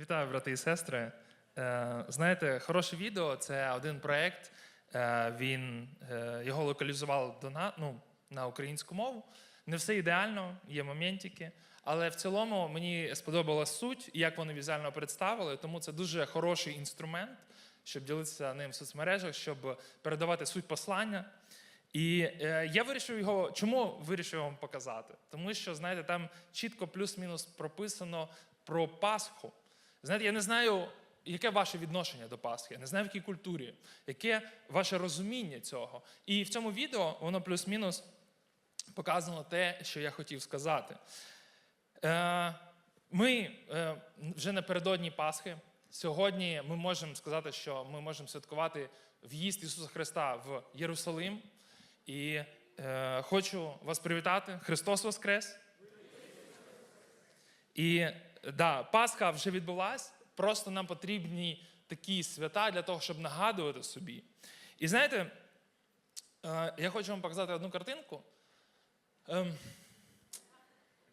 Вітаю, брати і сестри. Е, Знаєте, хороше відео це один проєкт. Е, Він е, його локалізував до на, ну, на українську мову. Не все ідеально, є моментики. Але в цілому мені сподобалась суть, як вони візуально представили, тому це дуже хороший інструмент, щоб ділитися ним в соцмережах, щоб передавати суть послання. І е, я вирішив його. Чому вирішив вам показати? Тому що, знаєте, там чітко плюс-мінус прописано про Пасху. Знаєте, я не знаю, яке ваше відношення до Пасхи, я не знаю, в якій культурі, яке ваше розуміння цього. І в цьому відео воно плюс-мінус показано те, що я хотів сказати. Е, Ми е, вже напередодні Пасхи. Сьогодні ми можемо сказати, що ми можемо святкувати в'їзд Ісуса Христа в Єрусалим. І е, хочу вас привітати. Христос Воскрес! І да, Пасха вже відбулась. Просто нам потрібні такі свята для того, щоб нагадувати собі. І знаєте, е, я хочу вам показати одну картинку. Ем,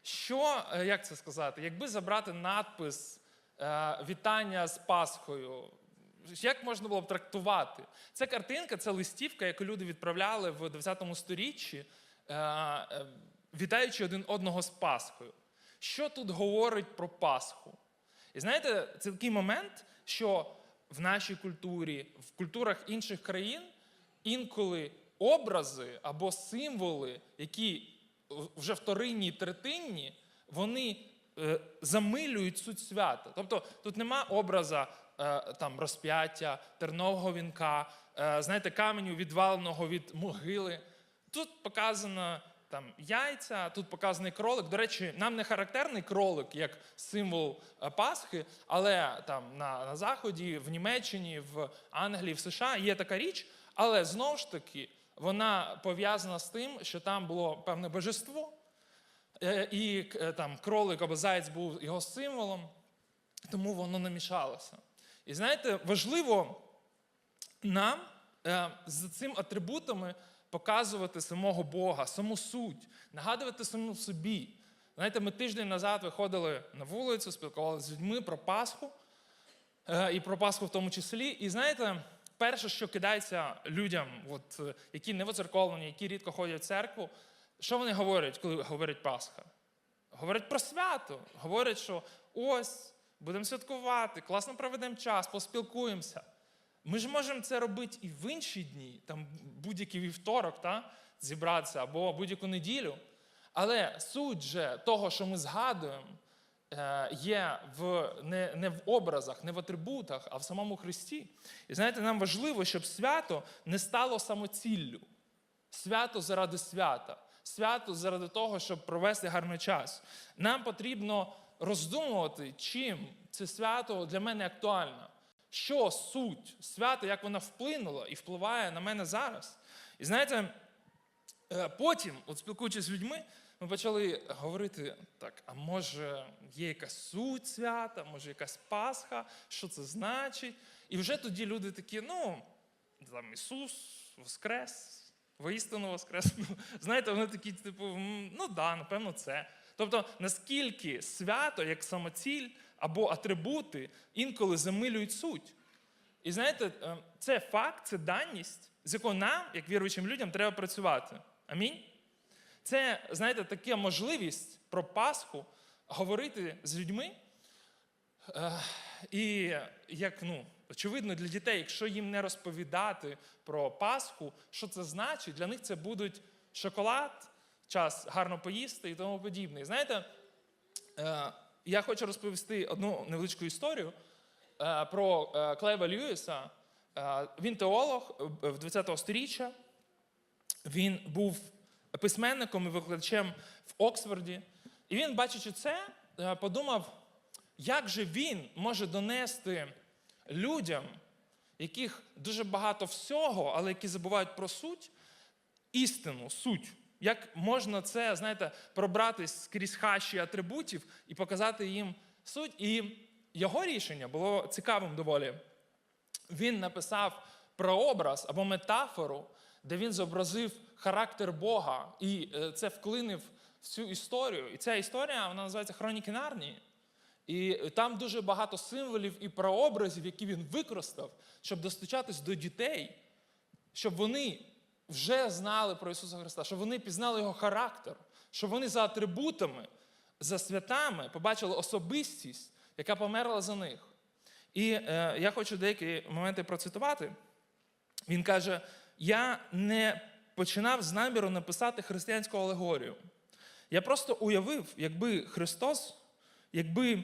Що, е, як це сказати, якби забрати надпис е, Вітання з Пасхою, як можна було б трактувати? Це картинка, це листівка, яку люди відправляли в 20 сторіччі, вітаючи один одного з Пасхою. Що тут говорить про Пасху? І знаєте, це такий момент, що в нашій культурі, в культурах інших країн інколи образи або символи, які вже вторинні і третинні, вони е, замилюють суть свята. Тобто тут нема образа е, там, розп'яття, тернового вінка, е, знаєте, каменю відваленого від могили. Тут показано там яйця, тут показаний кролик. До речі, нам не характерний кролик як символ е, Пасхи, але там на, на Заході, в Німеччині, в Англії, в США є така річ, але знову ж таки вона пов'язана з тим, що там було певне божество, е, і е, там кролик або заєць був його символом, тому воно не мішалося. І знаєте, важливо нам з цими атрибутами показувати самого Бога, саму суть, нагадувати саму собі. Знаєте, ми тиждень назад виходили на вулицю, спілкувалися з людьми про Пасху, е, і про Пасху в тому числі. І знаєте, перше, що кидається людям, от, е, які не воцерковлені, які рідко ходять в церкву, що вони говорять, коли говорять Пасха? Говорять про свято, говорять, що ось будемо святкувати, класно проведемо час, поспілкуємося. Ми ж можемо це робити і в інші дні, там будь-який вівторок, та, зібратися або будь-яку неділю. Але суть же того, що ми згадуємо, е, є в, не, не в образах, не в атрибутах, а в самому Христі. І знаєте, нам важливо, щоб свято не стало самоціллю. Свято заради свята, свято заради того, щоб провести гарний час. Нам потрібно роздумувати, чим це свято для мене актуально. Що суть свята, як вона вплинула і впливає на мене зараз. І знаєте, е, потім, от спілкуючись з людьми, ми почали говорити: так, а може є якась суть свята, може якась Пасха, що це значить? І вже тоді люди такі, ну, там Ісус Воскрес, воістину Воскрес. Ну, знаєте, вони такі, типу, ну да, напевно, це. Тобто, наскільки свято, як самоціль або атрибути, інколи замилюють суть. І знаєте, е, це факт, це даність, з якою нам, як віруючим людям, треба працювати. Амінь. Це, знаєте, така можливість про Пасху говорити з людьми. Е, І як ну, очевидно, для дітей, якщо їм не розповідати про Пасху, що це значить, для них це будуть шоколад, час гарно поїсти і тому подібне. І знаєте, е, я хочу розповісти одну невеличку історію е, про е, Клева Льюіса. Е, Він теолог е, в 20-го сторіччя. Він був письменником і викладачем в Оксфорді. І він, бачачи це, подумав, як же він може донести людям, яких дуже багато всього, але які забувають про суть, істину, суть. Як можна це, знаєте, пробратись скрізь хащі атрибутів і показати їм суть? І його рішення було цікавим доволі. Він написав прообраз або метафору, де він зобразив характер Бога, і е, це вклинив в цю історію. І ця історія вона називається Хроніки Нарнії. І там дуже багато символів і прообразів, які він використав, щоб достучатись до дітей, щоб вони вже знали про Ісуса Христа, щоб вони пізнали його характер, щоб вони за атрибутами, за святами побачили особистість, яка померла за них. І е, я хочу деякі моменти процитувати. Він каже: я не починав з наміру написати християнську алегорію. Я просто уявив, якби Христос, якби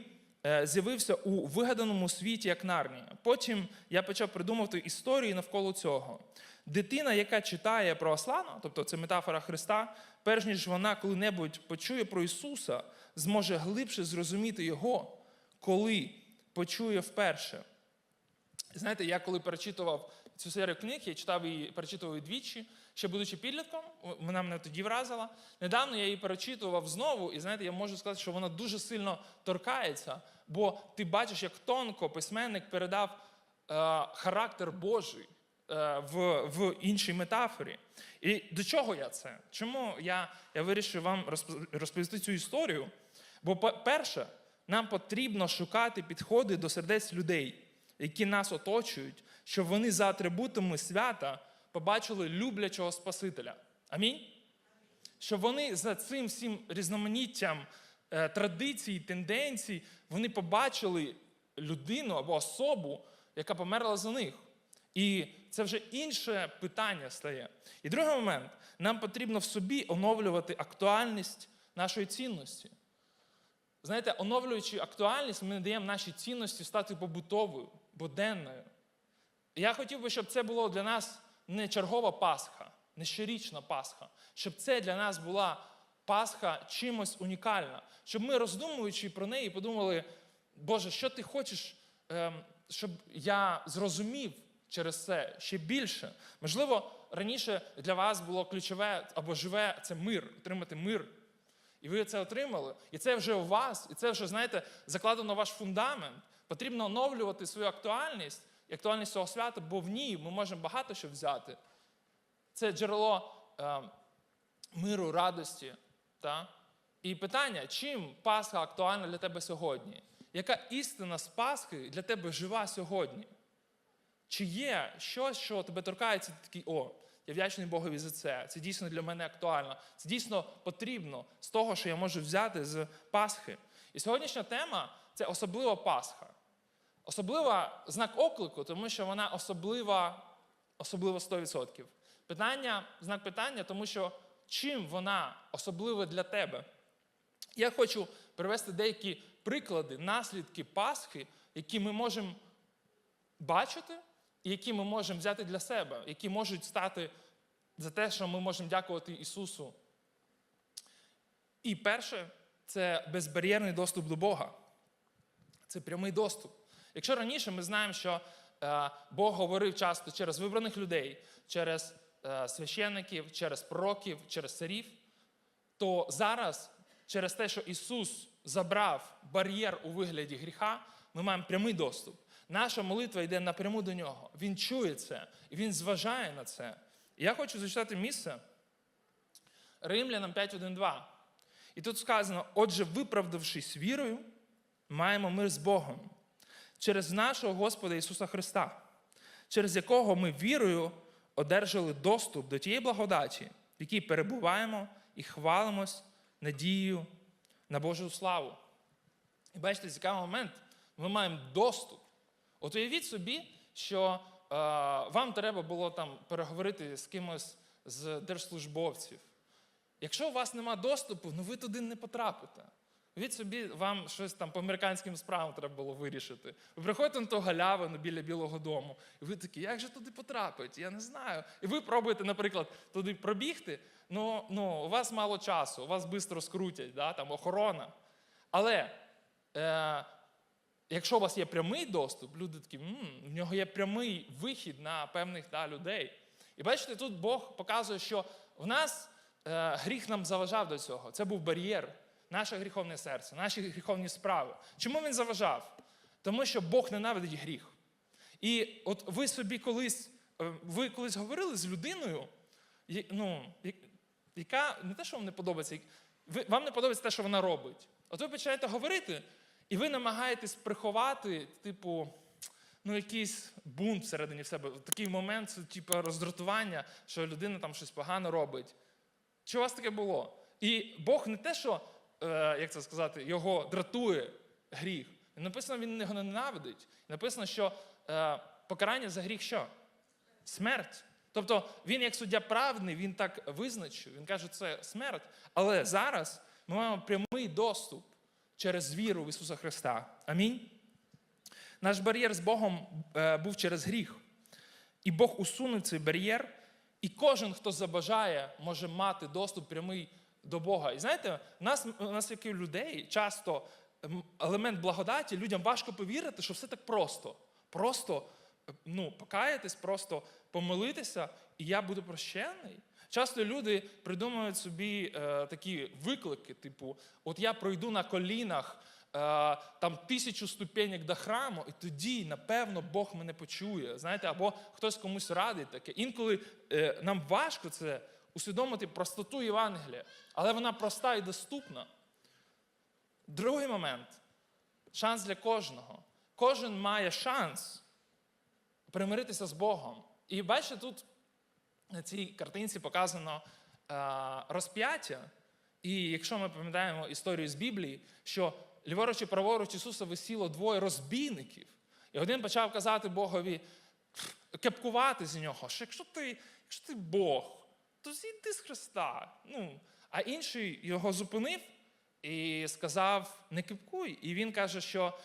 з'явився у вигаданому світі, як Нарнія. Потім я почав придумувати історії навколо цього. Дитина, яка читає про Аслана, тобто це метафора Христа, перш ніж вона коли-небудь почує про Ісуса, зможе глибше зрозуміти Його, коли почує вперше. Знаєте, я коли перечитував цю серію книг, я читав її, перечитував її двічі, ще будучи підлітком, вона мене тоді вразила. Недавно я її перечитував знову, і знаєте, я можу сказати, що вона дуже сильно торкається, бо ти бачиш, як тонко письменник передав е, характер Божий е, в, в іншій метафорі. І до чого я це? Чому я, я вирішив вам розп- розповісти цю історію? Бо, перше, нам потрібно шукати підходи до сердець людей, які нас оточують, щоб вони за атрибутами свята побачили люблячого Спасителя. Амінь? Щоб вони за цим всім різноманіттям е, традицій, тенденцій, вони побачили людину або особу, яка померла за них. І це вже інше питання стає. І другий момент, нам потрібно в собі оновлювати актуальність нашої цінності. Знаєте, оновлюючи актуальність, ми не даємо нашій цінності стати побутовою, буденною. Я хотів би, щоб це було для нас не чергова Пасха, не щорічна Пасха, щоб це для нас була Пасха чимось унікальна, щоб ми, роздумуючи про неї, подумали, Боже, що ти хочеш, ем, щоб я зрозумів через це ще більше. Можливо, раніше для вас було ключове або живе це мир, отримати мир. І ви це отримали. І це вже у вас, і це вже, знаєте, закладено ваш фундамент. Потрібно оновлювати свою актуальність і актуальність цього свята, бо в ній ми можемо багато що взяти. Це джерело е, миру, радості. Та? І питання, чим Пасха актуальна для тебе сьогодні? Яка істина з Пасхи для тебе жива сьогодні? Чи є щось, що тебе торкається, ти такий, о, я вдячний Богові за це. Це дійсно для мене актуально. Це дійсно потрібно з того, що я можу взяти з Пасхи. І сьогоднішня тема це особлива Пасха. Особлива знак оклику, тому що вона особлива, особлива 100%. Питання, знак питання, тому що чим вона особлива для тебе? Я хочу привести деякі приклади, наслідки Пасхи, які ми можемо бачити, і які ми можемо взяти для себе, які можуть стати за те, що ми можемо дякувати Ісусу. І перше це безбар'єрний доступ до Бога. Це прямий доступ. Якщо раніше ми знаємо, що е, Бог говорив часто через вибраних людей, через е, священників, через пророків, через царів, то зараз, через те, що Ісус забрав бар'єр у вигляді гріха, ми маємо прямий доступ. Наша молитва йде напряму до нього. Він чує це, і він зважає на це. І я хочу зачитати місце Римлянам 5.1.2. І тут сказано: отже, виправдавшись вірою, маємо мир з Богом через нашого Господа Ісуса Христа, через якого ми вірою одержали доступ до тієї благодаті, в якій перебуваємо і хвалимось надією на Божу славу. І бачите, цікавий момент, ми маємо доступ. От уявіть собі, що е, вам треба було там переговорити з кимось з держслужбовців. Якщо у вас нема доступу, ну ви туди не потрапите. Від собі вам щось там по американським справам треба було вирішити. Ви приходите на ту галявину біля Білого дому, і ви такі, як же туди потрапити? Я не знаю. І ви пробуєте, наприклад, туди пробігти, ну, ну у вас мало часу, у вас швидко скрутять, да, там охорона. Але е, якщо у вас є прямий доступ, люди такі, М, в нього є прямий вихід на певних да, людей. І бачите, тут Бог показує, що в нас е, гріх нам заважав до цього. Це був бар'єр, наше гріховне серце, наші гріховні справи. Чому він заважав? Тому що Бог ненавидить гріх. І от ви собі колись, е, ви колись говорили з людиною, ну, яка не те, що вам не подобається, вам не подобається те, що вона робить. От ви починаєте говорити, і ви намагаєтесь приховати, типу, ну, якийсь бунт всередині в себе. Такий момент, типу роздратування, що людина там щось погано робить. Чи у вас таке було? І Бог не те, що, як це сказати, його дратує гріх. Написано, він його ненавидить. Написано, що е, покарання за гріх що? Смерть. Тобто він, як суддя праведний, він так визначив. Він каже, це смерть. Але зараз ми маємо прямий доступ через віру в Ісуса Христа. Амінь. Наш бар'єр з Богом е, був через гріх. І Бог усунув цей бар'єр, і кожен, хто забажає, може мати доступ прямий до Бога. І знаєте, нас, у нас як і у людей, часто елемент благодаті, людям важко повірити, що все так просто. Просто е, ну, покаятись, просто помолитися, і я буду прощений. Часто люди придумують собі е, такі виклики, типу, от я пройду на колінах е, там тисячу ступенек до храму, і тоді, напевно, Бог мене почує. Знаєте, або хтось комусь радить таке. Інколи е, нам важко це усвідомити простоту Євангелія, але вона проста і доступна. Другий момент шанс для кожного. Кожен має шанс примиритися з Богом. І бачите, тут на цій картинці показано е, розп'яття. І якщо ми пам'ятаємо історію з Біблії, що ліворуч і праворуч Ісуса висіло двоє розбійників, і один почав казати Богові, кепкувати з нього, що якщо ти, якщо ти Бог, то зійди з Христа. Ну, а інший його зупинив і сказав: не кипкуй. І він каже, що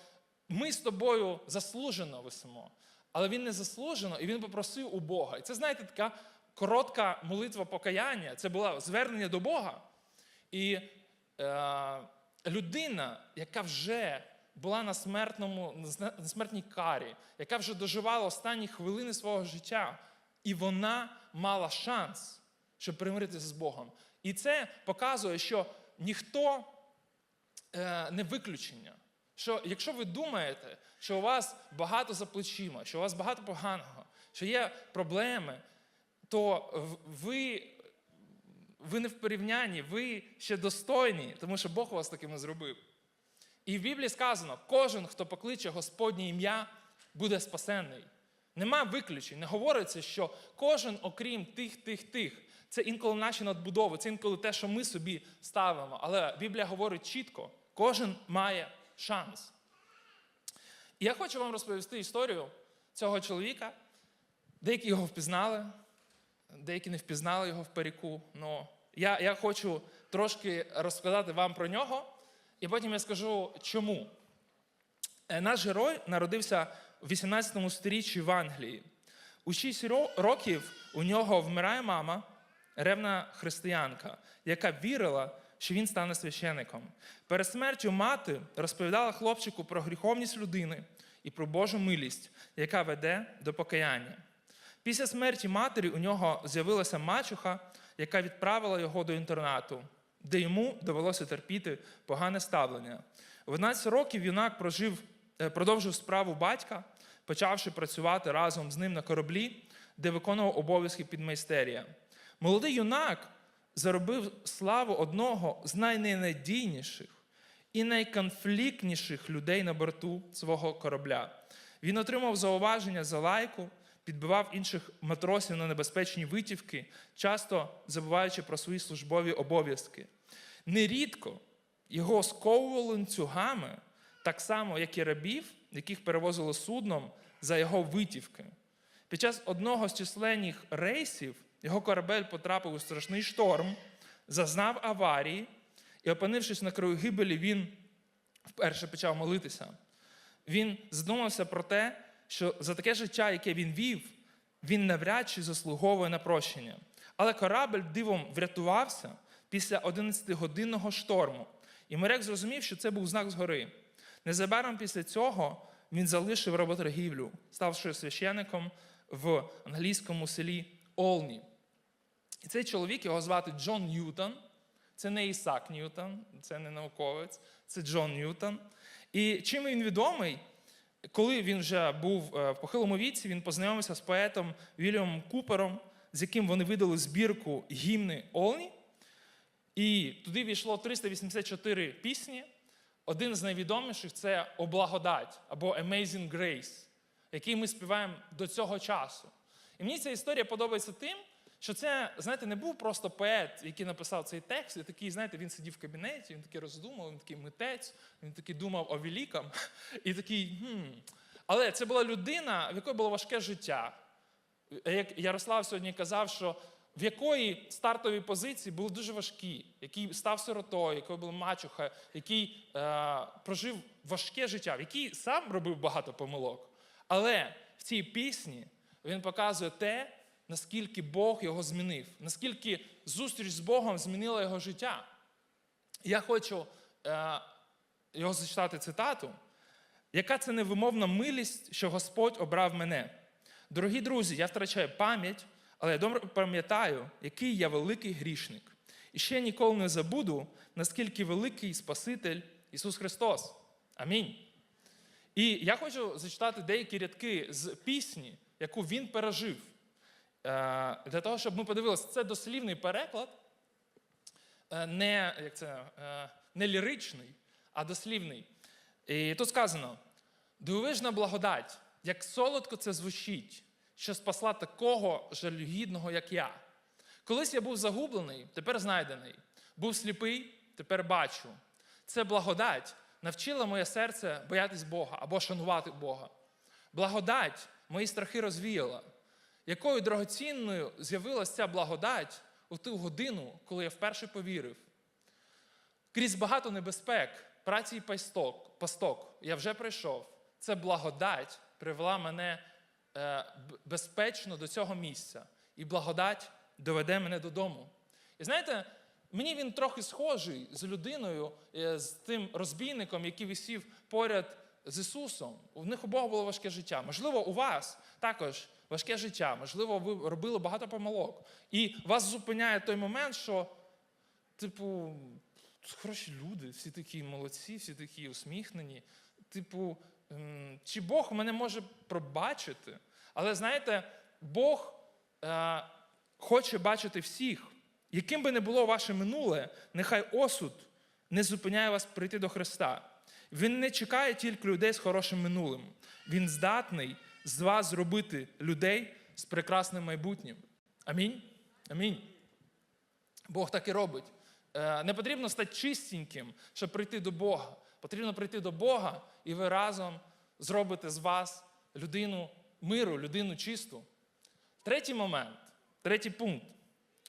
ми з тобою заслужено висимо. Але він не заслужено, і він попросив у Бога. І це, знаєте, така коротка молитва покаяння. Це було звернення до Бога. І е, людина, яка вже була на смертному, на смертній карі, яка вже доживала останні хвилини свого життя, і вона мала шанс, щоб примиритися з Богом. І це показує, що ніхто е, не виключення. Що якщо ви думаєте, що у вас багато за плечима, що у вас багато поганого, що є проблеми, то ви, ви не в порівнянні, ви ще достойні, тому що Бог вас такими зробив. І в Біблії сказано: кожен, хто покличе Господнє ім'я, буде спасенний. Нема виключень. Не говориться, що кожен, окрім тих, тих, тих. Це інколи наші надбудови, це інколи те, що ми собі ставимо. Але Біблія говорить чітко: кожен має шанс. І я хочу вам розповісти історію цього чоловіка. Деякі його впізнали, деякі не впізнали його в паріку. Ну, я, я хочу трошки розказати вам про нього, і потім я скажу, чому. Е, Наш герой народився в 18 сторіччі в Англії. У 6 років у нього вмирає мама, ревна християнка, яка вірила, що він стане священником. Перед смертю мати розповідала хлопчику про гріховність людини і про Божу милість, яка веде до покаяння. Після смерті матері у нього з'явилася мачуха, яка відправила його до інтернату, де йому довелося терпіти погане ставлення. В 11 років юнак прожив, е, продовжив справу батька, почавши працювати разом з ним на кораблі, де виконував обов'язки підмайстерія. Молодий юнак заробив славу одного з найненадійніших і найконфліктніших людей на борту свого корабля. Він отримав зауваження за лайку, підбивав інших матросів на небезпечні витівки, часто забуваючи про свої службові обов'язки. Нерідко його сковували ланцюгами, так само, як і рабів, яких перевозили судном за його витівки. Під час одного з численних рейсів його корабель потрапив у страшний шторм, зазнав аварії, і, опинившись на краю гибелі, він вперше почав молитися. Він задумався про те, що за таке життя, яке він вів, він навряд чи заслуговує на прощення. Але корабль дивом врятувався після 11-годинного шторму. І моряк зрозумів, що це був знак згори. Незабаром після цього він залишив работоргівлю, ставши священником в англійському селі Олні. І цей чоловік, його звати Джон Ньютон. Це не Ісак Ньютон, це не науковець, це Джон Ньютон. І чим він відомий, коли він вже був е, в похилому віці, він познайомився з поетом Вільямом Купером, з яким вони видали збірку гімни Олні. І туди війшло 384 пісні. один з найвідоміших це «О благодать» або Amazing Grace, який ми співаємо до цього часу. І мені ця історія подобається тим, що це, знаєте, не був просто поет, який написав цей текст, і такий, знаєте, він сидів в кабінеті, він такий роздумав, він такий митець, він такий думав о великому, і такий, хм. Але це була людина, в якої було важке життя. Як Ярослав сьогодні казав, що в якої стартові позиції були дуже важкі, який став сиротою, який був мачуха, який е, прожив важке життя, в який сам робив багато помилок. Але в цій пісні він показує те, наскільки Бог його змінив, наскільки зустріч з Богом змінила його життя. Я хочу е, його зачитати цитату. Яка це невимовна милість, що Господь обрав мене? Дорогі друзі, я втрачаю пам'ять, але я добре пам'ятаю, який я великий грішник. І ще ніколи не забуду, наскільки великий Спаситель Ісус Христос. Амінь. І я хочу зачитати деякі рядки з пісні, яку він пережив. Е, Для того, щоб ми подивилися, це дослівний переклад, е, не, як це, е, не ліричний, а дослівний. І тут сказано: дивовижна благодать, як солодко це звучить, що спасла такого жалюгідного, як я. Колись я був загублений, тепер знайдений. Був сліпий, тепер бачу. Це благодать навчила моє серце боятись Бога або шанувати Бога. Благодать мої страхи розвіяла. Якою дорогоцінною з'явилася ця благодать у ту годину, коли я вперше повірив. Крізь багато небезпек, праці і пасток, пасток я вже прийшов. Це благодать привела мене е, безпечно до цього місця. І благодать доведе мене додому. І знаєте, мені він трохи схожий з людиною, е, з тим розбійником, який висів поряд з Ісусом. У них обох було важке життя. Можливо, у вас також важке життя. Можливо, ви робили багато помилок. І вас зупиняє той момент, що, типу, хороші люди, всі такі молодці, всі такі усміхнені. Типу, чи Бог мене може пробачити? Але знаєте, Бог е, хоче бачити всіх. Яким би не було ваше минуле, нехай осуд не зупиняє вас прийти до Христа. Він не чекає тільки людей з хорошим минулим. Він здатний з вас зробити людей з прекрасним майбутнім. Амінь. Амінь. Бог так і робить. Е, Не потрібно стати чистеньким, щоб прийти до Бога. Потрібно прийти до Бога, і ви разом зробите з вас людину миру, людину чисту. Третій момент, третій пункт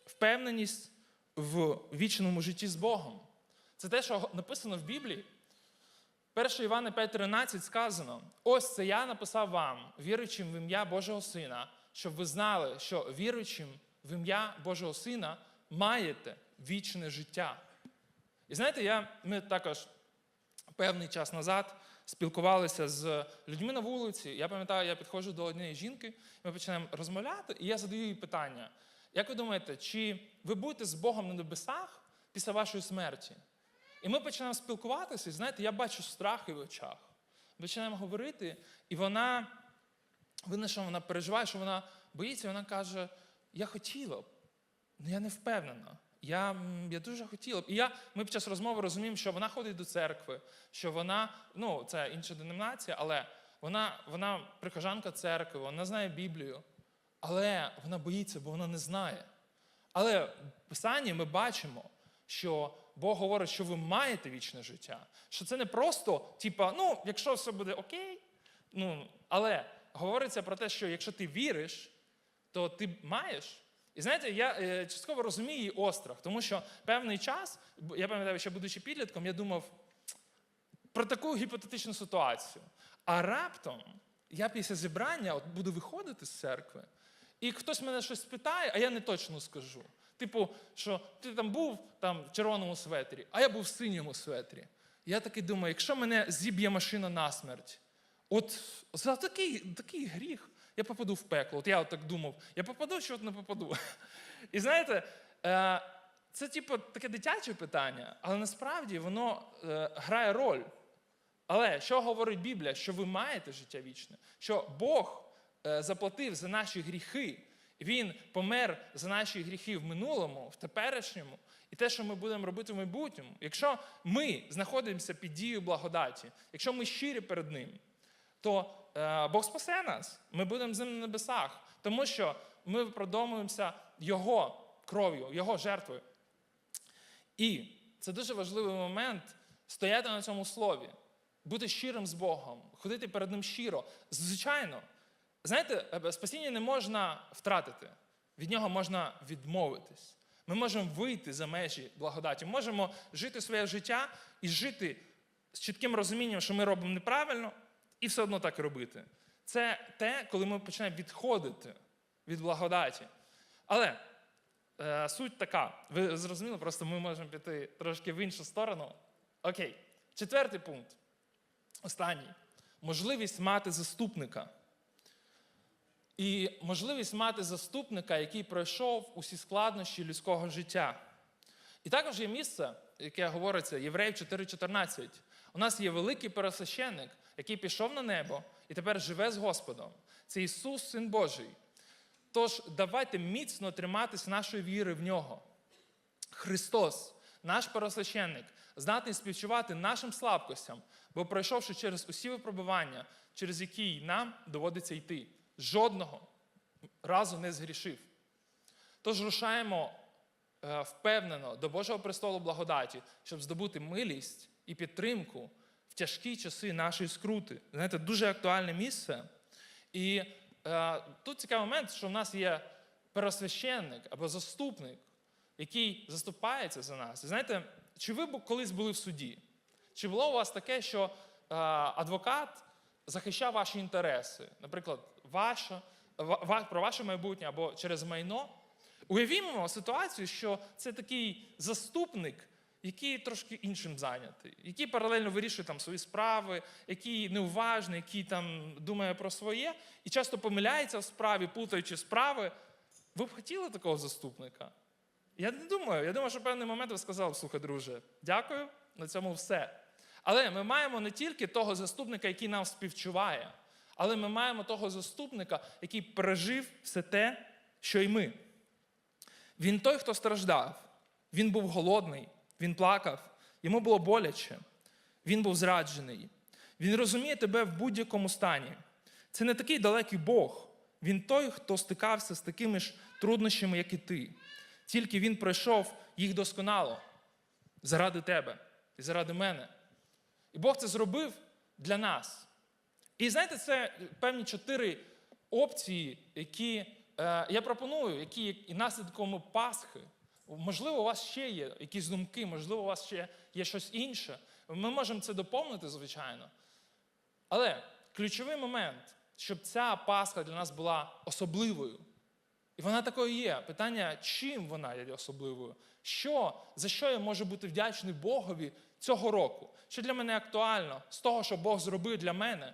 впевненість в вічному житті з Богом. Це те, що написано в Біблії. 1 Івана 5,13 сказано: ось це я написав вам, віруючим в ім'я Божого Сина, щоб ви знали, що віруючим в ім'я Божого Сина маєте вічне життя. І знаєте, я, ми також певний час назад спілкувалися з людьми на вулиці. Я пам'ятаю, я підходжу до однієї жінки, ми починаємо розмовляти, і я задаю їй питання: як ви думаєте, чи ви будете з Богом на небесах після вашої смерті? І ми починаємо спілкуватися, і знаєте, я бачу страх в очах. Починаємо говорити, і вона, видно, що вона переживає, що вона боїться, і вона каже: Я хотіла б, але я не впевнена. Я, я дуже хотіла б. І я, ми під час розмови розуміємо, що вона ходить до церкви, що вона, ну, це інша деномінація, але вона, вона прихожанка церкви, вона знає Біблію, але вона боїться, бо вона не знає. Але в Писанні ми бачимо, що Бог говорить, що ви маєте вічне життя. Що це не просто, типа, ну, якщо все буде окей, ну, але говориться про те, що якщо ти віриш, то ти маєш. І знаєте, я е, частково розумію її острах, тому що певний час, я пам'ятаю, що будучи підлітком, я думав про таку гіпотетичну ситуацію. А раптом я після зібрання от буду виходити з церкви, і хтось мене щось питає, а я не точно скажу. Типу, що ти там був там, в червоному светрі, а я був в синьому светрі. Я такий думаю, якщо мене зіб'є машина насмерть, от за такий, такий гріх я попаду в пекло. От я от так думав, я попаду чи от не попаду. І знаєте, е, це типу таке дитяче питання, але насправді воно е, грає роль. Але що говорить Біблія? Що ви маєте життя вічне, що Бог заплатив за наші гріхи, Він помер за наші гріхи в минулому, в теперішньому, і те, що ми будемо робити в майбутньому. Якщо ми знаходимося під дією благодаті, якщо ми щирі перед ним, то е, Бог спасе нас. Ми будемо з ним на небесах, тому що ми випродовуємося Його кров'ю, Його жертвою. І це дуже важливий момент стояти на цьому слові, бути щирим з Богом, ходити перед Ним щиро. Звичайно, знаєте, е, спасіння не можна втратити, від нього можна відмовитись. Ми можемо вийти за межі благодаті, можемо жити своє життя і жити з чітким розумінням, що ми робимо неправильно, і все одно так робити. Це те, коли ми починаємо відходити від благодаті. Але е, суть така, ви зрозуміли, просто ми можемо піти трошки в іншу сторону. Окей, четвертий пункт. Останній. Можливість мати заступника. І можливість мати заступника, який пройшов усі складнощі людського життя. І також є місце, яке говориться, Євреїв 4.14. У нас є великий пересвященник, який пішов на небо і тепер живе з Господом. Це Ісус, Син Божий. Тож давайте міцно триматись нашої віри в нього. Христос, наш пересвященник, здатний співчувати нашим слабкостям, бо пройшовши через усі випробування, через які нам доводиться йти, жодного разу не згрішив. Тож рушаємо е, впевнено до Божого престолу благодаті, щоб здобути милість і підтримку в тяжкі часи нашої скрути. Знаєте, дуже актуальне місце. І е, тут цікавий момент, що в нас є пересвященник або заступник, який заступається за нас. І знаєте, чи ви колись були в суді? Чи було у вас таке, що е, адвокат захищав ваші інтереси, наприклад, ваше, ва- ва- про ваше майбутнє або через майно? Уявімо ситуацію, що це такий заступник, який трошки іншим зайнятий, який паралельно вирішує там свої справи, який неуважний, який там думає про своє і часто помиляється в справі, плутаючи справи. Ви б хотіли такого заступника? Я не думаю. Я думаю, що в певний момент ви сказали, слухай, друже, дякую, на цьому все. Але ми маємо не тільки того заступника, який нам співчуває, але ми маємо того заступника, який пережив все те, що й ми. Він той, хто страждав. Він був голодний, він плакав, йому було боляче, він був зраджений. Він розуміє тебе в будь-якому стані. Це не такий далекий Бог. Він той, хто стикався з такими ж труднощами, як і ти. Тільки він пройшов їх досконало заради тебе і заради мене. І Бог це зробив для нас. І знаєте, це певні чотири опції, які е, я пропоную, які і наслідком Пасхи. Можливо, у вас ще є якісь думки, можливо, у вас ще є щось інше. Ми можемо це доповнити, звичайно. Але ключовий момент, щоб ця Пасха для нас була особливою. І вона такою є. Питання, чим вона є особливою? Що, за що я можу бути вдячний Богові цього року? Що для мене актуально з того, що Бог зробив для мене?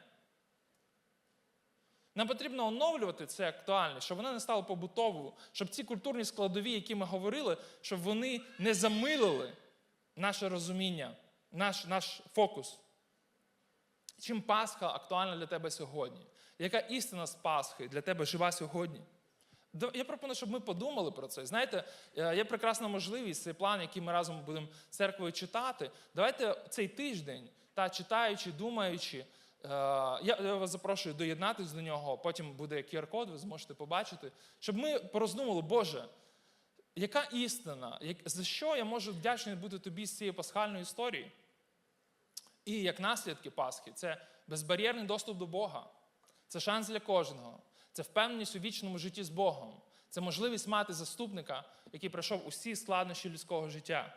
Нам потрібно оновлювати це актуальність, щоб воно не стало побутовою, щоб ці культурні складові, які ми говорили, щоб вони не замилили наше розуміння, наш, наш фокус. Чим Пасха актуальна для тебе сьогодні? Яка істина з Пасхи для тебе жива сьогодні? Я пропоную, щоб ми подумали про це. Знаєте, е, є прекрасна можливість, цей план, який ми разом будемо церквою читати. Давайте цей тиждень, та читаючи, думаючи, я я вас запрошую доєднатись до нього, потім буде QR-код, ви зможете побачити, щоб ми пороздумали, Боже, яка істина, за що я можу вдячний бути тобі з цієї пасхальної історії? І як наслідки Пасхи, це безбар'єрний доступ до Бога, це шанс для кожного, це впевненість у вічному житті з Богом, це можливість мати заступника, який пройшов усі складнощі людського життя.